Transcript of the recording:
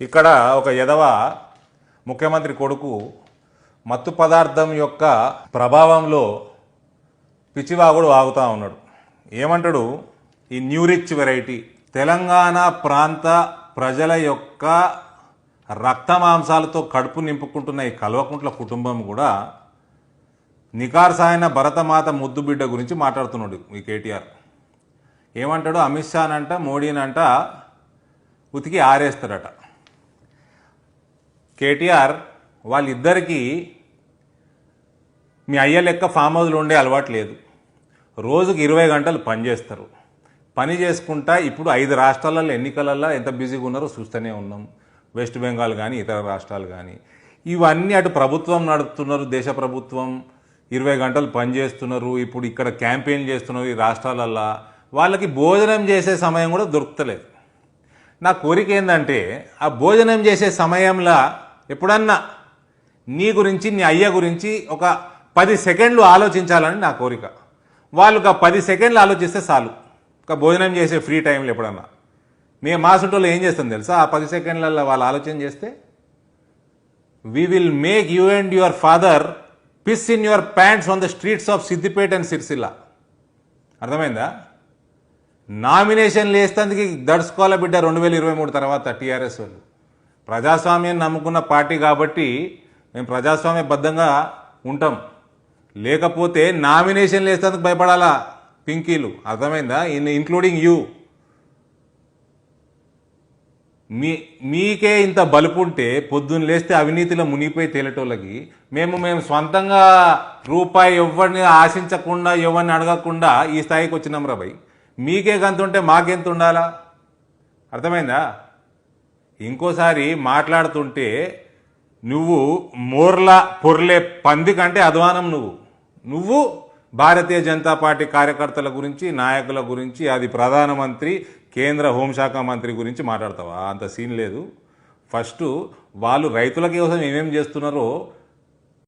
ఇక్కడ ఒక ఎదవ ముఖ్యమంత్రి కొడుకు మత్తు పదార్థం యొక్క ప్రభావంలో పిచ్చివాగుడు వాగుతూ ఉన్నాడు. ఏమంటాడు? ఈ న్యూ రిచ్ వెరైటీ తెలంగాణ ప్రాంత ప్రజల యొక్క రక్త మాంసాలతో కడుపు నింపుకుంటున్న ఈ కల్వకుంట్ల కుటుంబం కూడా నికార్సాయన భరతమాత ముద్దు బిడ్డ గురించి మాట్లాడుతున్నాడు ఈ కేటీఆర్. ఏమంటాడు? అమిత్ షానంట మోడీనంట ఉతికి ఆరేస్తాడట కేటీఆర్ వాళ్ళిద్దరికీ మీ అయ్య లెక్క ఫామ్ హౌస్లో ఉండే అలవాటు లేదు. రోజుకి ఇరవై గంటలు పని చేస్తారు. పని చేసుకుంటా ఇప్పుడు ఐదు రాష్ట్రాలలో ఎన్నికలలో ఎంత బిజీగా ఉన్నారో చూస్తూనే ఉన్నాం. వెస్ట్ బెంగాల్ కానీ ఇతర రాష్ట్రాలు కానీ ఇవన్నీ అటు ప్రభుత్వం నడుపుతున్నారు దేశ ప్రభుత్వం. ఇరవై గంటలు పని చేస్తున్నారు ఇప్పుడు ఇక్కడ క్యాంపెయిన్ చేస్తున్నారు ఈ రాష్ట్రాలల్లో. వాళ్ళకి భోజనం చేసే సమయం కూడా దొరుకుతలేదు. నా కోరిక ఏంటంటే ఆ భోజనం చేసే సమయంలో ఎప్పుడన్నా నీ గురించి నీ అయ్య గురించి ఒక పది సెకండ్లు ఆలోచించాలని నా కోరిక. వాళ్ళు ఒక పది సెకండ్లు ఆలోచిస్తే చాలు. ఒక భోజనం చేసే ఫ్రీ టైంలో ఎప్పుడన్నా. మేము మా సుంటోళ్ళు ఏం చేస్తాం తెలుసా? ఆ పది సెకండ్లలో వాళ్ళు ఆలోచన చేస్తే we will make you and your father piss in your pants on the streets of Siddipet and Sirisilla అర్థమైందా? నామినేషన్ వేసేందుకు దడుచుకోవాల బిడ్డ? రెండు వేల ఇరవై మూడు తర్వాత టీఆర్ఎస్ వాళ్ళు. ప్రజాస్వామ్యం నమ్ముకున్న పార్టీ కాబట్టి మేము ప్రజాస్వామ్యబద్ధంగా ఉంటాం. లేకపోతే నామినేషన్ వేసేందుకు భయపడాలా? పింకీలు. అర్థమైందా? ఇన్ ఇంక్లూడింగ్ యూ మీ మీకే ఇంత బలుపుంటే పొద్దున్న లేస్తే అవినీతిలో మునిగిపోయి తేలేటోళ్ళకి మేము మేము సొంతంగా రూపాయి ఎవరిని ఆశించకుండా ఎవరిని అడగకుండా ఈ స్థాయికి వచ్చినాం రా మీకే గంత ఉంటే మాకెంత ఉండాలా అర్థమైందా? ఇంకోసారి మాట్లాడుతుంటే నువ్వు మోర్ల పొర్లే పంది కంటే అధ్వానం నువ్వు. నువ్వు భారతీయ జనతా పార్టీ కార్యకర్తల గురించి నాయకుల గురించి అది ప్రధానమంత్రి కేంద్ర హోంశాఖ మంత్రి గురించి మాట్లాడతావా? అంత సీన్ లేదు. ఫస్ట్ వాళ్ళు రైతుల కోసం ఏమేం చేస్తున్నారో